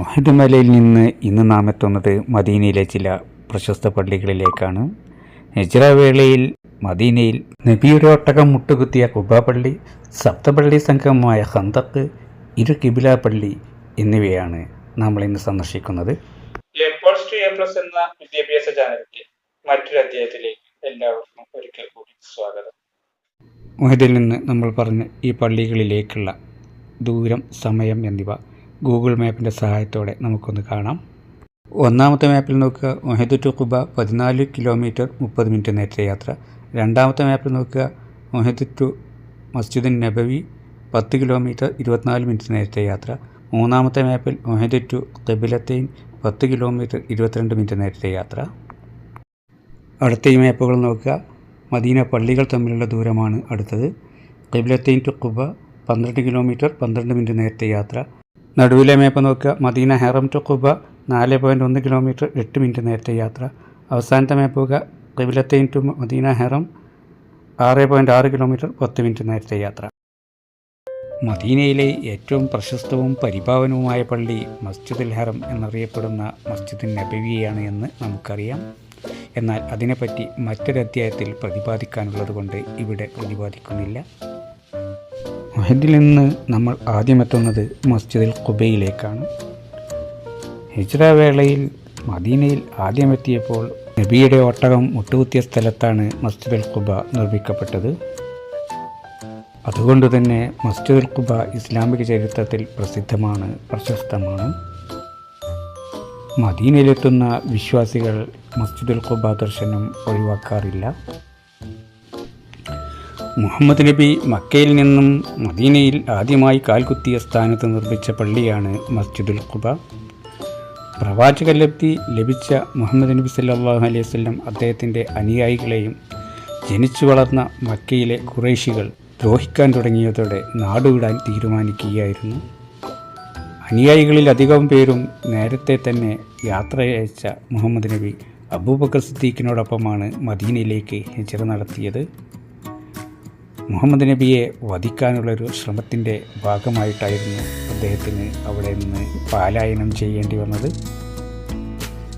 ഒഹദുമലയിൽ നിന്ന് ഇന്ന് നാം എത്തുന്നത് മദീനയിലെ ചില പ്രശസ്ത പള്ളികളിലേക്കാണ്. ഹിജ്റ വേളയിൽ മദീനയിൽ നബിയുടെ ഒട്ടകം മുട്ടുകുത്തിയ കുബ പള്ളി സപ്തപള്ളി സംഘമായ ഹന്തക്ക് ഇരു കിബില പള്ളി എന്നിവയാണ് നമ്മൾ ഇന്ന് സന്ദർശിക്കുന്നത്. എന്ന വിദ്യാഭ്യാസ ചാനലിന്റെ മറ്റൊരു അധ്യായത്തിലേക്ക് എല്ലാവർക്കും ഒരിക്കൽ കൂടി സ്വാഗതം. മുഹദിൽ നിന്ന് നമ്മൾ പറഞ്ഞ ഈ പള്ളികളിലേക്കുള്ള ദൂരം സമയം എന്നിവ ഗൂഗിൾ മാപ്പിന്റെ സഹായത്തോടെ നമുക്കൊന്ന് കാണാം. ഒന്നാമത്തെ മാപ്പിൽ നോക്കുക. മൊഹദ് ടു കുബ പതിനാല് കിലോമീറ്റർ മുപ്പത് മിനിറ്റ് നേരത്തെ യാത്ര. രണ്ടാമത്തെ മാപ്പിൽ നോക്കുക. മൊഹദ് ടു മസ്ജിദ് നബവി പത്ത് കിലോമീറ്റർ ഇരുപത്തിനാല് മിനിറ്റ് നേരത്തെ യാത്ര. മൂന്നാമത്തെ മാപ്പിൽ മൊഹദ് ടു കബിലത്തൈൻ പത്ത് കിലോമീറ്റർ ഇരുപത്തിരണ്ട് മിനിറ്റ് നേരത്തെ യാത്ര. അടുത്ത ഈ മാപ്പുകൾ നോക്കുക. മദീന പള്ളികൾ തമ്മിലുള്ള ദൂരമാണ് അടുത്തത്. കബിലത്തൈൻ ടു കുബ പന്ത്രണ്ട് കിലോമീറ്റർ പന്ത്രണ്ട് മിനിറ്റ് നേരത്തെ യാത്ര. നടുവിലെ മേപ്പ് നോക്കുക. മദീന ഹെറം ടു കുബ നാല് പോയിന്റ് ഒന്ന് കിലോമീറ്റർ എട്ട് മിനിറ്റ് നേരത്തെ യാത്ര. അവസാനത്തെ മേപ്പ് നോക്കുക. കിബിലത്തെയിൻ ടു മദീന ഹെറം ആറ് പോയിന്റ് ആറ് കിലോമീറ്റർ പത്ത് മിനിറ്റ് നേരത്തെ യാത്ര. മദീനയിലെ ഏറ്റവും പ്രശസ്തവും പരിപാവനവുമായ പള്ളി മസ്ജിദുൽ ഹറം എന്നറിയപ്പെടുന്ന മസ്ജിദുൽ നബവിയാണ് എന്ന് നമുക്കറിയാം. എന്നാൽ അതിനെപ്പറ്റി മറ്റൊരധ്യായത്തിൽ പ്രതിപാദിക്കാനുള്ളതുകൊണ്ട് പ്രതിപാദിക്കാനുള്ളത് കൊണ്ട് ഇവിടെ പ്രതിപാദിക്കുന്നില്ല. മഹദിൽ നിന്ന് നമ്മൾ ആദ്യമെത്തുന്നത് മസ്ജിദുൽ ഖുബയിലേക്കാണ്. ഹിജ്റ വേളയിൽ മദീനയിൽ ആദ്യമെത്തിയപ്പോൾ നബിയുടെ ഒട്ടകം മുട്ടുകുത്തിയ സ്ഥലത്താണ് മസ്ജിദുൽ ഖുബ നിർമ്മിക്കപ്പെട്ടത്. അതുകൊണ്ട് തന്നെ മസ്ജിദുൽ ഖുബ ഇസ്ലാമിക ചരിത്രത്തിൽ പ്രസിദ്ധമാണ് പ്രശസ്തമാണ്. മദീനയിലെത്തുന്ന വിശ്വാസികൾ മസ്ജിദുൽ ഖുബ ദർശനം ഒഴിവാക്കാറില്ല. മുഹമ്മദ് നബി മക്കയിൽ നിന്നും മദീനയിൽ ആദ്യമായി കാൽകുത്തിയ സ്ഥാനത്ത് നിർമ്മിച്ച പള്ളിയാണ് മസ്ജിദുൽ ഖുബ. പ്രവാചക ലബ്ധി ലഭിച്ച മുഹമ്മദ് നബി സല്ലാഹു അലൈഹി വസല്ലം അദ്ദേഹത്തിന്റെ അനുയായികളെയും ജനിച്ചു വളർന്ന മക്കയിലെ കുറേശികൾ ദ്രോഹിക്കാൻ തുടങ്ങിയതോടെ നാടുവിടാൻ തീരുമാനിക്കുകയായിരുന്നു. അനുയായികളിൽ അധികം പേരും നേരത്തെ തന്നെ യാത്രയച്ച മുഹമ്മദ് നബി അബൂബക്കർ സിദ്ദീഖിനോടൊപ്പമാണ് മദീനയിലേക്ക് ഹിജറ നടത്തിയത്. മുഹമ്മദ് നബിയെ വധിക്കാനുള്ളൊരു ശ്രമത്തിന്റെ ഭാഗമായിട്ടായിരുന്നു അദ്ദേഹത്തിന് അവിടെ നിന്ന് പാലായനം ചെയ്യേണ്ടി വന്നത്.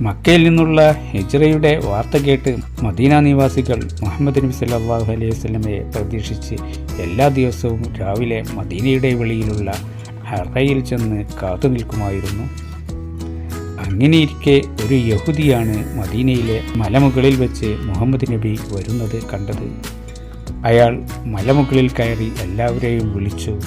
മക്കയിൽ നിന്നുള്ള ഹിജ്റയുടെ വാർത്ത കേട്ട് മദീന നിവാസികൾ മുഹമ്മദ് നബി സല്ലാഹു അലൈഹി വസ്ലമയെ പ്രതീക്ഷിച്ച് എല്ലാ ദിവസവും രാവിലെ മദീനയുടെ വെളിയിലുള്ള ഹറയിൽ ചെന്ന് കാത്തു നിൽക്കുമായിരുന്നു. അങ്ങനെയിരിക്കെ ഒരു യഹൂദിയാണ് മദീനയിലെ മലമുകളിൽ വെച്ച് മുഹമ്മദ് നബി വരുന്നത് കണ്ടത്. അയാൾ മലമുകളിൽ കയറി എല്ലാവരെയും വിളിച്ചു.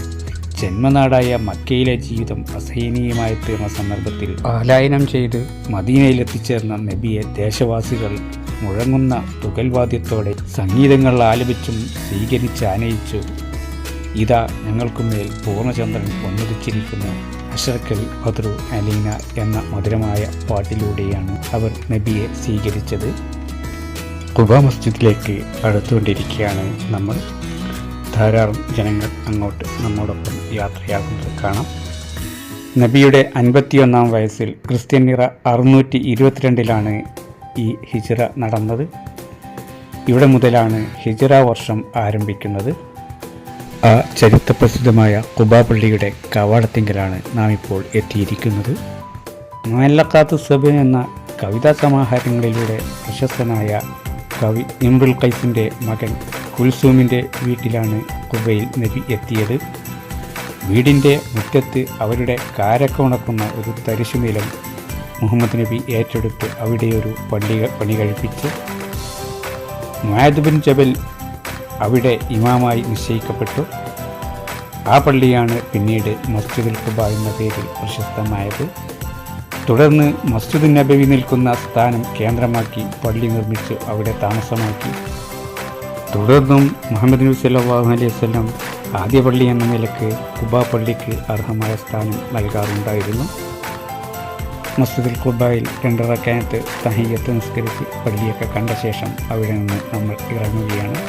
ജന്മനാടായ മക്കയിലെ ജീവിതം അസഹനീയമായി തീർന്ന സന്ദർഭത്തിൽ ആലായനം ചെയ്ത് മദീനയിലെത്തിച്ചേർന്ന നബിയെ ദേശവാസികൾ മുഴങ്ങുന്ന തുകൽവാദ്യത്തോടെ സംഗീതങ്ങൾ ആലപിച്ചും സ്വീകരിച്ച് ആനയിച്ചു. ഇതാ ഞങ്ങൾക്കുമേൽ പൂർണചന്ദ്രൻ ഒന്നുതിച്ചിരിക്കുന്നു അഷർക്കൽ ബദ്രു അലീന എന്ന മധുരമായ പാട്ടിലൂടെയാണ് അവർ നബിയെ സ്വീകരിച്ചത്. കുബ മസ്ജിദിലേക്ക് അടുത്തുകൊണ്ടിരിക്കുകയാണ് നമ്മൾ. ധാരാളം ജനങ്ങൾ അങ്ങോട്ട് നമ്മോടൊപ്പം യാത്രയാകുന്നത് കാണാം. നബിയുടെ അൻപത്തിയൊന്നാം വയസ്സിൽ ക്രിസ്ത്യൻ നിറ അറുന്നൂറ്റി ഇരുപത്തിരണ്ടിലാണ് ഈ ഹിജറ നടന്നത്. ഇവിടെ മുതലാണ് ഹിജറ വർഷം ആരംഭിക്കുന്നത്. ആ ചരിത്രപ്രസിദ്ധമായ കുബാപള്ളിയുടെ കവാടത്തിങ്കലാണ് നാം ഇപ്പോൾ എത്തിയിരിക്കുന്നത്. മല്ലക്കാത്ത് സബ് എന്ന കവിതാ സമാഹാരങ്ങളിലൂടെ പ്രശസ്തനായ കവി ഇമ്രുൽ കൈസിന്റെ മകൻ കുൽസൂമിന്റെ വീട്ടിലാണ് കുബയിൽ നബി എത്തിയത്. വീടിന്റെ മുറ്റത്ത് അവരുടെ കാരക്ക ഉണക്കുന്ന ഒരു തരിശുനിലം മുഹമ്മദ് നബി ഏറ്റെടുത്ത് അവിടെ ഒരു പള്ളി പണി കഴിപ്പിച്ച്. മുഹാദ് ബിൻ ജബൽ അവിടെ ഇമാമായി നിശ്ചയിക്കപ്പെട്ടു. ആ പള്ളിയാണ് പിന്നീട് മസ്ജിദുൽ കുബ എന്ന പേരിൽ പ്രശസ്തമായത്. തുടർന്ന് മസ്ജിദ് നബവി നിൽക്കുന്ന സ്ഥാനം കേന്ദ്രമാക്കി പള്ളി നിർമ്മിച്ച് അവിടെ താമസമാക്കി. തുടർന്നും മുഹമ്മദ് നബി സല്ലാഹു അലൈഹി വല്ലം ആദ്യ പള്ളി എന്ന നിലയ്ക്ക് കുബ പള്ളിക്ക് അർഹമായ സ്ഥാനം നൽകാറുണ്ടായിരുന്നു. മസ്ജിദുൽ കുബായിൽ രണ്ടറക്കാനത്ത് തഹയ്യത്ത് നിസ്കരിച്ച് പള്ളിയൊക്കെ കണ്ട ശേഷം അവിടെ നിന്ന് നമ്മൾ ഇറങ്ങുകയാണ്.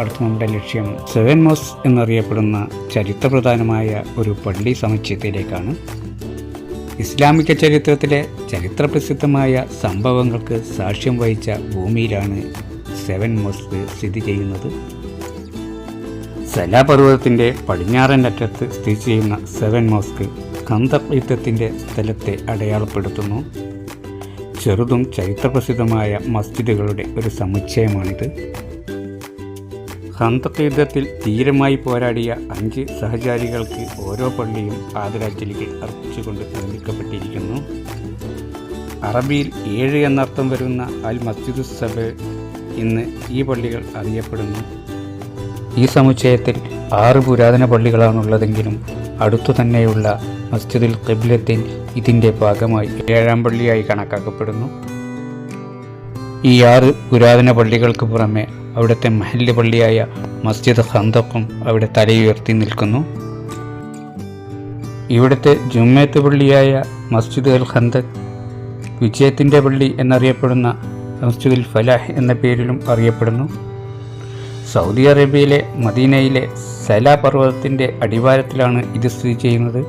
അടുത്ത നമ്മുടെ ലക്ഷ്യം സെവൻ മോസ് എന്നറിയപ്പെടുന്ന ചരിത്രപ്രധാനമായ ഒരു പള്ളി സമുച്ചയത്തിലേക്കാണ്. ഇസ്ലാമിക ചരിത്രത്തിലെ ചരിത്രപ്രസിദ്ധമായ സംഭവങ്ങൾക്ക് സാക്ഷ്യം വഹിച്ച ഭൂമിയിലാണ് സെവൻ മോസ്ക് സ്ഥിതി ചെയ്യുന്നത്. സലാപർവതത്തിന്റെ പടിഞ്ഞാറൻ അറ്റത്ത് സ്ഥിതി ചെയ്യുന്ന സെവൻ മോസ്ക് കന്ത യുദ്ധത്തിന്റെ സ്ഥലത്തെ അടയാളപ്പെടുത്തുന്നു. ചെറുതും ചരിത്രപ്രസിദ്ധമായ മസ്ജിദുകളുടെ ഒരു സമുച്ചയമാണിത്. യുദ്ധത്തിൽ ധീരമായി പോരാടിയ അഞ്ച് സഹചാരികൾക്ക് ഓരോ പള്ളിയും ആദരാഞ്ജലികൾ അർപ്പിച്ചുകൊണ്ട് നിർമ്മിക്കപ്പെട്ടിരിക്കുന്നു അറബിയിൽ ഏഴ് എന്നർത്ഥം വരുന്ന അൽ മസ്ജിദ് സബ ഇന്ന് ഈ പള്ളികൾ അറിയപ്പെടുന്നു. ഈ സമുച്ചയത്തിൽ ആറ് പുരാതന പള്ളികളാണുള്ളതെങ്കിലും അടുത്തു തന്നെയുള്ള മസ്ജിദുൽ ഖിബ്ലത്തിൻ ഇതിന്റെ ഭാഗമായി ഏഴാം പള്ളിയായി കണക്കാക്കപ്പെടുന്നു. ഈ ആറ് പുരാതന പള്ളികൾക്ക് പുറമെ അവിടുത്തെ മഹല്ല് പള്ളിയായ മസ്ജിദ് ഹന്തക്കും അവിടെ തലയുയർത്തി നിൽക്കുന്നു. ഇവിടുത്തെ ജുമ്മേത്ത് പള്ളിയായ മസ്ജിദ് അൽ ഹന്ത വിജയത്തിന്റെ പള്ളി എന്നറിയപ്പെടുന്ന മസ്ജിദുൽ ഫലാഹ് എന്ന പേരിലും അറിയപ്പെടുന്നു. സൗദി അറേബ്യയിലെ മദീനയിലെ സല പർവതത്തിന്റെ അടിവാരത്തിലാണ് ഇത് സ്ഥിതി ചെയ്യുന്നത്.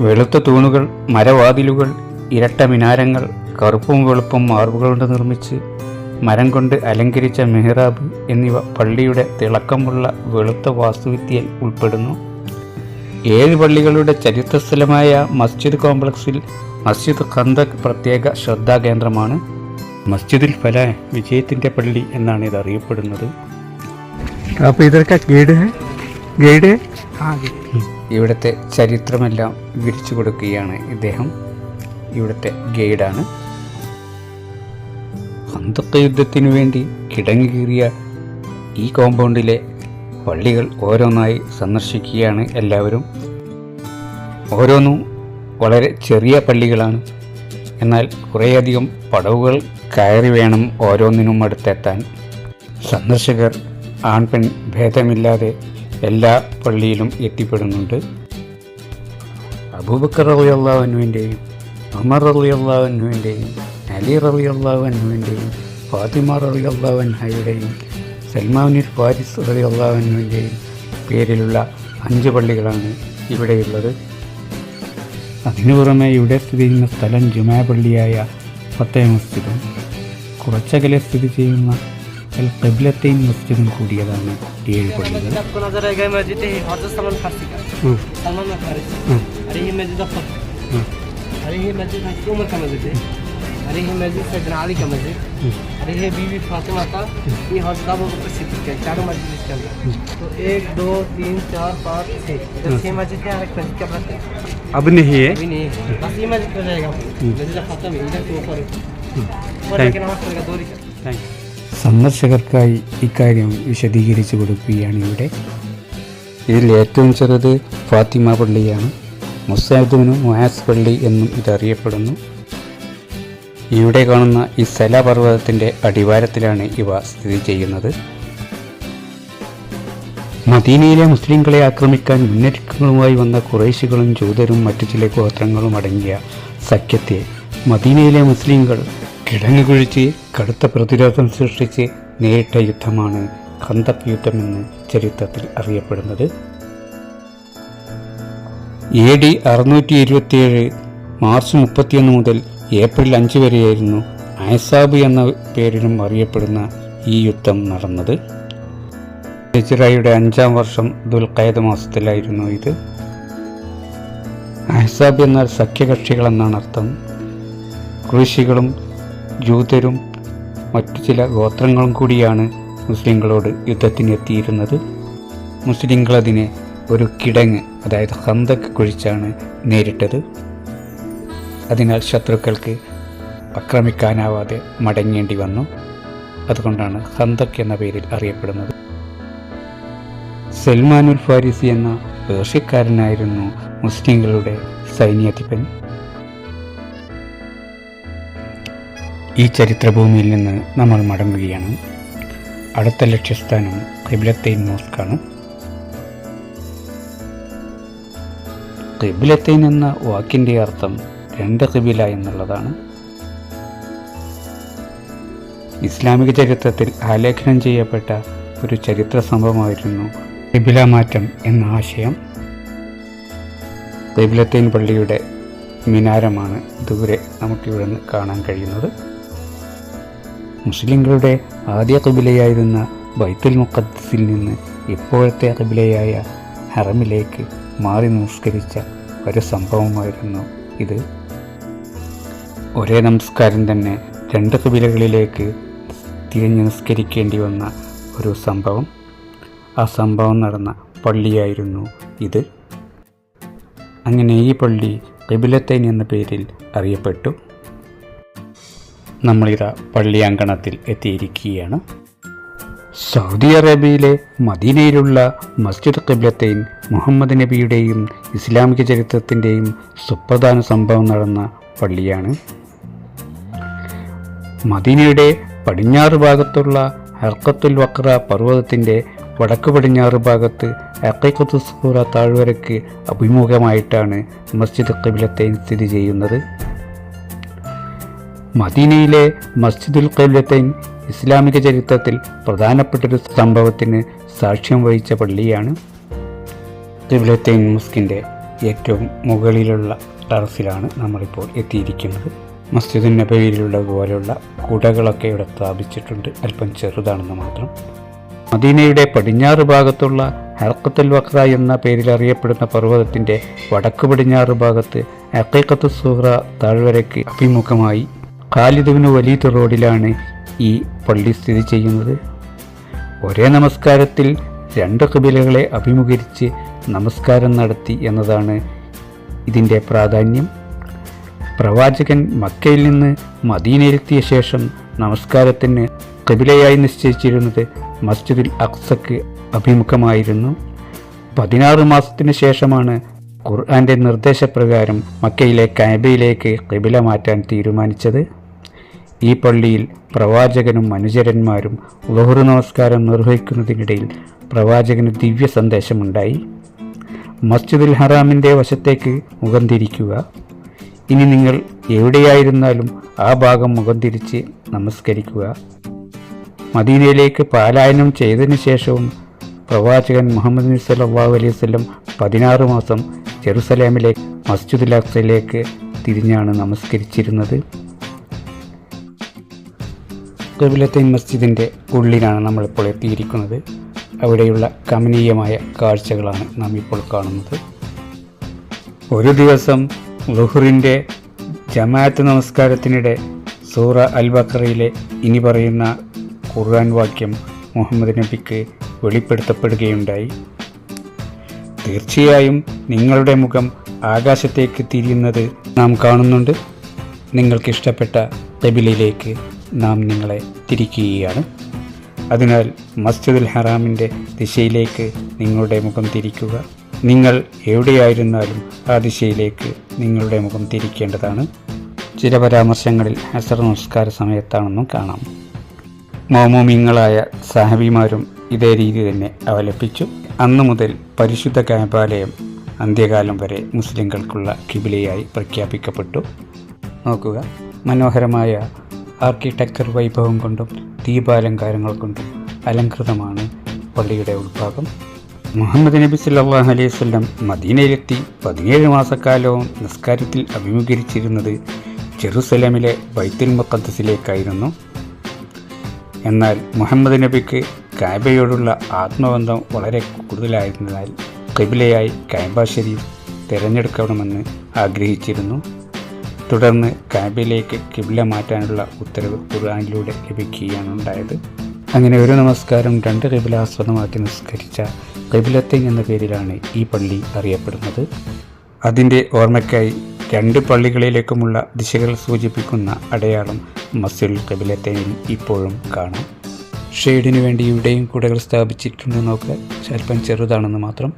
വെളുത്ത തൂണുകൾ മരവാതിലുകൾ ഇരട്ട മിനാരങ്ങൾ കറുപ്പും വെളുപ്പും മാർബുകൾ കൊണ്ട് നിർമ്മിച്ച് മരം കൊണ്ട് അലങ്കരിച്ച മെഹ്റാബ് എന്നിവ പള്ളിയുടെ തിളക്കമുള്ള വെളുത്ത വാസ്തുവിദ്യയിൽ ഉൾപ്പെടുന്നു. ഏഴ് പള്ളികളുടെ ചരിത്ര സ്ഥലമായ മസ്ജിദ് കോംപ്ലക്സിൽ മസ്ജിദ് ഖന്തക് പ്രത്യേക ശ്രദ്ധാകേന്ദ്രമാണ് മസ്ജിദിൽ ഫല വിജയത്തിന്റെ പള്ളി എന്നാണ് ഇത് അറിയപ്പെടുന്നത്. അപ്പോൾ ഇതൊക്കെ ഗൈഡ് ഗൈഡ് ഇവിടുത്തെ ചരിത്രമെല്ലാം വിരിച്ചു കൊടുക്കുകയാണ് ഇദ്ദേഹം. ഇവിടുത്തെ ഗൈഡാണ്. ഹന്തക്ക യുദ്ധത്തിനു വേണ്ടി കിടങ്ങുകീറിയ ഈ കോമ്പൗണ്ടിലെ പള്ളികൾ ഓരോന്നായി സന്ദർശിക്കുകയാണ് എല്ലാവരും. ഓരോന്നും വളരെ ചെറിയ പള്ളികളാണ്. എന്നാൽ കുറേയധികം പടവുകൾ കയറി വേണം ഓരോന്നിനും അടുത്തെത്താൻ. സന്ദർശകർ ആൺപെൺ ഭേദമില്ലാതെ എല്ലാ പള്ളിയിലും എത്തിപ്പെടുന്നുണ്ട്. അബൂബക്കർ റളിയല്ലാഹു അള്ളാഹുവിന്റെയും അമർ റളിയല്ലാഹു അള്ളാഹുവിന്റെയും അലി റബി അള്ളാഹുവിന്റെയും ഫാത്തിമ റബി അള്ളാഹുവിന്റെയും സൽമാനിർ ഫാരിസ് റബി അള്ളാഹുവിന്റെയും പേരിലുള്ള അഞ്ച് പള്ളികളാണ് ഇവിടെയുള്ളത് അതിനു പുറമെ ഇവിടെ സ്ഥിതി ചെയ്യുന്ന സ്ഥലം ജുമാ പള്ളിയായ ഫത്തേ മസ്ജിദും കുറച്ചകലെ സ്ഥിതി ചെയ്യുന്ന അൽ കബിലത്തെയും മസ്ജിദും കൂടിയതാണ് ഏഴ് പള്ളികൾ. അലഹി മസ്ജിദ് आएगा मस्जिद है हजरत सलमान फारसी का हम्म। सलमान फारसी हम्म। अरे ये मस्जिद अफर हम्म। अरे ये मस्जिद हजरत उमर का मस्जिद है अरे ये मस्जिद सैदना अली का मस्जिद अरे ये बीबी फातिमा का ये हजरत अबू बकर सिद्दीक का चारों मस्जिद इसके अंदर तो एक दो तीन चार पाँच छः इधर छः मस्जिद है और एक मस्जिद का पास है अब नहीं है अभी नहीं है बस ये मस्जिद हो जाएगा मस्जिद खत्म है इधर के ऊपर है ऊपर Thank- लेके नमाज पढ़ेगा दो रिका സന്ദർശകർക്കായി ഇക്കാര്യം വിശദീകരിച്ചു കൊടുക്കുകയാണ് ഇവിടെ ഇതിൽ ഏറ്റവും ചെറുത് ഫാത്തിമ പള്ളിയാണ് മുസാദുവിന് മുഹാസ് പള്ളി എന്നും ഇതറിയപ്പെടുന്നു ഇവിടെ കാണുന്ന ഈ പർവതത്തിന്റെ അടിവാരത്തിലാണ് ഇവ സ്ഥിതി ചെയ്യുന്നത്. മദീനയിലെ മുസ്ലിങ്ങളെ ആക്രമിക്കാൻ മുന്നൊരുക്കങ്ങളുമായി വന്ന കുറേശികളും ജൂതരും മറ്റു ചില ഗോത്രങ്ങളും അടങ്ങിയ സഖ്യത്തെ മദീനയിലെ മുസ്ലിങ്ങൾ കിടങ്ങുകുഴിച്ച് കടുത്ത പ്രതിരോധം സൃഷ്ടിച്ച് നേരിട്ട യുദ്ധമാണ് ഖന്തക് യുദ്ധമെന്ന് ചരിത്രത്തിൽ അറിയപ്പെടുന്നത്. എ ഡി അറുന്നൂറ്റി ഇരുപത്തിയേഴ് മാർച്ച് മുപ്പത്തിയൊന്ന് മുതൽ ഏപ്രിൽ അഞ്ച് വരെയായിരുന്നു അയസാബ് എന്ന പേരിലും അറിയപ്പെടുന്ന ഈ യുദ്ധം നടന്നത്. ഹിജ്റയുടെ അഞ്ചാം വർഷം ദുൽഖൈദ് മാസത്തിലായിരുന്നു ഇത്. അഹ്സാബ് എന്നാൽ സഖ്യകക്ഷികൾ എന്നാണ് അർത്ഥം. കൃഷികളും ജൂതരും മറ്റു ചില ഗോത്രങ്ങളും കൂടിയാണ് മുസ്ലിങ്ങളോട് യുദ്ധത്തിന് എത്തിയിരുന്നത്. മുസ്ലിങ്ങൾ അതിനെ ഒരു കിടങ്ങ് അതായത് ഹന്തക്ക് കുഴിച്ചാണ് നേരിട്ടത്. അതിനാൽ ശത്രുക്കൾക്ക് ആക്രമിക്കാനാവാതെ മടങ്ങേണ്ടി വന്നു. അതുകൊണ്ടാണ് ഹന്തക് എന്ന പേരിൽ അറിയപ്പെടുന്നത്. സൽമാനുൽ ഫാരിസി എന്ന പേർഷ്യക്കാരനായിരുന്നു മുസ്ലിങ്ങളുടെ സൈന്യാധിപൻ. ഈ ചരിത്രഭൂമിയിൽ നിന്ന് നമ്മൾ മടങ്ങുകയാണ്. അടുത്ത ലക്ഷ്യസ്ഥാനം കിബിലത്തൈൻ മോസ്കാണ് കിബിലത്തൈൻ എന്ന വാക്കിന്റെ അർത്ഥം രണ്ട് കിബില എന്നുള്ളതാണ്. ഇസ്ലാമിക ചരിത്രത്തിൽ ആലേഖനം ചെയ്യപ്പെട്ട ഒരു ചരിത്ര സംഭവമായിരുന്നു കിബില മാറ്റം എന്ന ആശയം. കിബിലത്തൈൻ പള്ളിയുടെ മിനാരമാണ് ദൂരെ നമുക്കിവിടെ നിന്ന് കാണാൻ കഴിയുന്നത്. മുസ്ലിങ്ങളുടെ ആദ്യ കിബിലയായിരുന്ന ബൈത്തുൽ മുഖദ്സിൽ നിന്ന് ഇപ്പോഴത്തെ കിബിലയായ ഹറമിലേക്ക് മാറി നമസ്കരിച്ച ഒരു സംഭവമായിരുന്നു ഇത്. ഒരേ നമസ്കാരം തന്നെ രണ്ട് കബിലകളിലേക്ക് തിരിഞ്ഞ് നിസ്കരിക്കേണ്ടി വന്ന ഒരു സംഭവം. ആ സംഭവം നടന്ന പള്ളിയായിരുന്നു ഇത്. അങ്ങനെ ഈ പള്ളി കബിലത്തൈൻ എന്ന പേരിൽ അറിയപ്പെട്ടു. നമ്മളിതാ പള്ളി അങ്കണത്തിൽ എത്തിയിരിക്കുകയാണ്. സൗദി അറേബ്യയിലെ മദീനയിലുള്ള മസ്ജിദ് കബിലത്തൈൻ മുഹമ്മദ് നബിയുടെയും ഇസ്ലാമിക ചരിത്രത്തിന്റെയും സുപ്രധാന സംഭവം നടന്ന പള്ളിയാണ്. മദീനയുടെ പടിഞ്ഞാറ് ഭാഗത്തുള്ള ഹർക്കത്തുൽ വക്ര പർവതത്തിന്റെ വടക്ക് പടിഞ്ഞാറ് ഭാഗത്ത് അക്കൈക്കത്തു സൂറ താഴ്വരയ്ക്ക് അഭിമുഖമായിട്ടാണ് മസ്ജിദ് കബിലത്തൈൻ സ്ഥിതി ചെയ്യുന്നത്. മദീനയിലെ മസ്ജിദുൽ കബിലത്തൈൻ ഇസ്ലാമിക ചരിത്രത്തിൽ പ്രധാനപ്പെട്ടൊരു സംഭവത്തിന് സാക്ഷ്യം വഹിച്ച പള്ളിയാണ് കബിലത്തൈൻ മുസ്കിന്റെ ഏറ്റവും മുകളിലുള്ള ടെറസിലാണ് നമ്മളിപ്പോൾ എത്തിയിരിക്കുന്നത്. മസ്ജിദ് നബയിലുള്ള പോലെയുള്ള കുടകളൊക്കെ ഇവിടെ സ്ഥാപിച്ചിട്ടുണ്ട്. അല്പം ചെറുതാണെന്ന് മാത്രം. മദീനയുടെ പടിഞ്ഞാറ് ഭാഗത്തുള്ള ഹർക്കത്തുൽ വഖ്ര എന്ന പേരിൽ അറിയപ്പെടുന്ന പർവതത്തിന്റെ വടക്ക് പടിഞ്ഞാറ് ഭാഗത്ത് അക്കൈക്കത്ത് സുഹ്റ താഴ്വരയ്ക്ക് അഭിമുഖമായി ഖാലിദുവിന് വലിയ റോഡിലാണ് ഈ പള്ളി സ്ഥിതി ചെയ്യുന്നത്. ഒരേ നമസ്കാരത്തിൽ രണ്ട് കബിലകളെ അഭിമുഖീകരിച്ച് നമസ്കാരം നടത്തി എന്നതാണ് ഇതിന്റെ പ്രാധാന്യം. പ്രവാചകൻ മക്കയിൽ നിന്ന് മദീനയിലെത്തിയ ശേഷം നമസ്കാരത്തിന് കബിലയായി നിശ്ചയിച്ചിരുന്നത് മസ്ജിദുൽ അക്സക്ക് അഭിമുഖമായിരുന്നു. പതിനാറ് മാസത്തിന് ശേഷമാണ് ഖുർആാന്റെ നിർദ്ദേശപ്രകാരം മക്കയിലെ കാബയിലേക്ക് കബില മാറ്റാൻ തീരുമാനിച്ചത്. ഈ പള്ളിയിൽ പ്രവാചകനും അനുചരന്മാരും ഉഹറു നമസ്കാരം നിർവഹിക്കുന്നതിനിടയിൽ പ്രവാചകന് ദിവ്യ സന്ദേശമുണ്ടായി മസ്ജിദുൽ ഹറാമിന്റെ വശത്തേക്ക് മുഖം തിരിക്കുക. ഇനി നിങ്ങൾ എവിടെയായിരുന്നാലും ആ ഭാഗം മുഖം തിരിച്ച് നമസ്കരിക്കുക. മദീനയിലേക്ക് പാലായനം ചെയ്തതിനു ശേഷവും പ്രവാചകൻ മുഹമ്മദ് നബി അലൈഹി വസല്ലം പതിനാറ് മാസം ജെറുസലേമിലെ മസ്ജിദുൽ അക്സയിലേക്ക് തിരിഞ്ഞാണ് നമസ്കരിച്ചിരുന്നത്. കബിലത്തൈൻ മസ്ജിദിന്റെ ഉള്ളിലാണ് നമ്മളിപ്പോൾ എത്തിയിരിക്കുന്നത്. അവിടെയുള്ള കമനീയമായ കാഴ്ചകളാണ് നാം ഇപ്പോൾ കാണുന്നത്. ഒരു ദിവസം ലുഹറിന്റെ ജമാഅത്ത് നമസ്കാരത്തിനിടെ സൂറ അൽ ബക്കറയിലെ ഇനി പറയുന്ന ഖുർആൻ വാക്യം മുഹമ്മദ് നബിക്ക് വെളിപ്പെടുത്തപ്പെടുകയുണ്ടായി. തീർച്ചയായും നിങ്ങളുടെ മുഖം ആകാശത്തേക്ക് തിരിയുന്നത് നാം കാണുന്നുണ്ട്. നിങ്ങൾക്ക് ഇഷ്ടപ്പെട്ട ടെബിലിലേക്ക് നാം നിങ്ങളെ തിരിക്കുകയാണ്. അതിനാൽ മസ്ജിദുൽ ഹറാമിന്റെ ദിശയിലേക്ക് നിങ്ങളുടെ മുഖം തിരിക്കുക. നിങ്ങൾ എവിടെയായിരുന്നാലും ആ ദിശയിലേക്ക് നിങ്ങളുടെ മുഖം തിരിക്കേണ്ടതാണ്. ചില പരാമർശങ്ങളിൽ അസർ നമസ്കാര സമയത്താണെന്നും കാണാം. മോമോമിങ്ങളായ സാഹബിമാരും ഇതേ രീതി തന്നെ അവലംബിച്ചു. അന്നു മുതൽ പരിശുദ്ധ കാബാലയം അന്ത്യകാലം വരെ മുസ്ലിങ്ങൾക്കുള്ള കിബിലയായി പ്രഖ്യാപിക്കപ്പെട്ടു. നോക്കുക മനോഹരമായ ആർക്കിടെക്ചർ വൈഭവം കൊണ്ടും ദീപാലങ്കാരങ്ങൾ കൊണ്ടും അലങ്കൃതമാണ് പള്ളിയുടെ ഉൾഭാഗം. മുഹമ്മദ് നബി സല്ലല്ലാഹു അലൈഹി വസല്ലം മദീനയിലെത്തി പതിനേഴ് മാസക്കാലവും നിസ്കാരത്തിൽ അഭിമുഖീകരിച്ചിരുന്നത് ജെറുസലേമിലെ ബൈത്തുൽ മുഖദ്സിലേക്കായിരുന്നു എന്നാൽ മുഹമ്മദ് നബിക്ക് കാബയോടുള്ള ആത്മബന്ധം വളരെ കൂടുതലായിരുന്നതിനാൽ കിബിലയായി കാബ ഷരീഫ് തിരഞ്ഞെടുക്കണമെന്ന് ആഗ്രഹിച്ചിരുന്നു. തുടർന്ന് കാബയിലേക്ക് കിബില മാറ്റാനുള്ള ഉത്തരവ് ഖുർആാനിലൂടെ ലഭിക്കുകയാണ് ഉണ്ടായത്. അങ്ങനെ ഒരു നമസ്കാരം രണ്ട് കിബില ആസ്പദമാക്കി നിസ്കരിച്ച കിബിലത്തെ എന്ന പേരിലാണ് ഈ പള്ളി അറിയപ്പെടുന്നത്. അതിന്റെ ഓർമ്മയ്ക്കായി രണ്ട് പള്ളികളിലേക്കുമുള്ള ദിശകൾ സൂചിപ്പിക്കുന്ന അടയാളം മസ്ജിദുൽ കബിലത്തയിൽ ഇപ്പോഴും കാണാം. ഷെയ്ഡിനു വേണ്ടി ഇവിടെയും കുടകൾ സ്ഥാപിച്ചിട്ടുണ്ട് നോക്കുക അല്പം ചെറുതാണെന്ന് മാത്രം.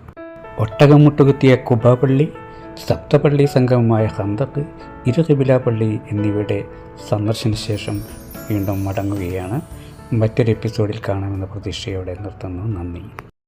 ഒട്ടകം മുട്ടുകുത്തിയ കുബ പള്ളി സപ്തപള്ളി സംഗമമായ ഹന്തക്ക് ഇരുകിബില പള്ളി എന്നിവയുടെ സന്ദർശന ശേഷം വീണ്ടും മടങ്ങുകയാണ്. മറ്റൊരു എപ്പിസോഡിൽ കാണാമെന്ന പ്രതീക്ഷയോടെ നിർത്തുന്നു. നന്ദി.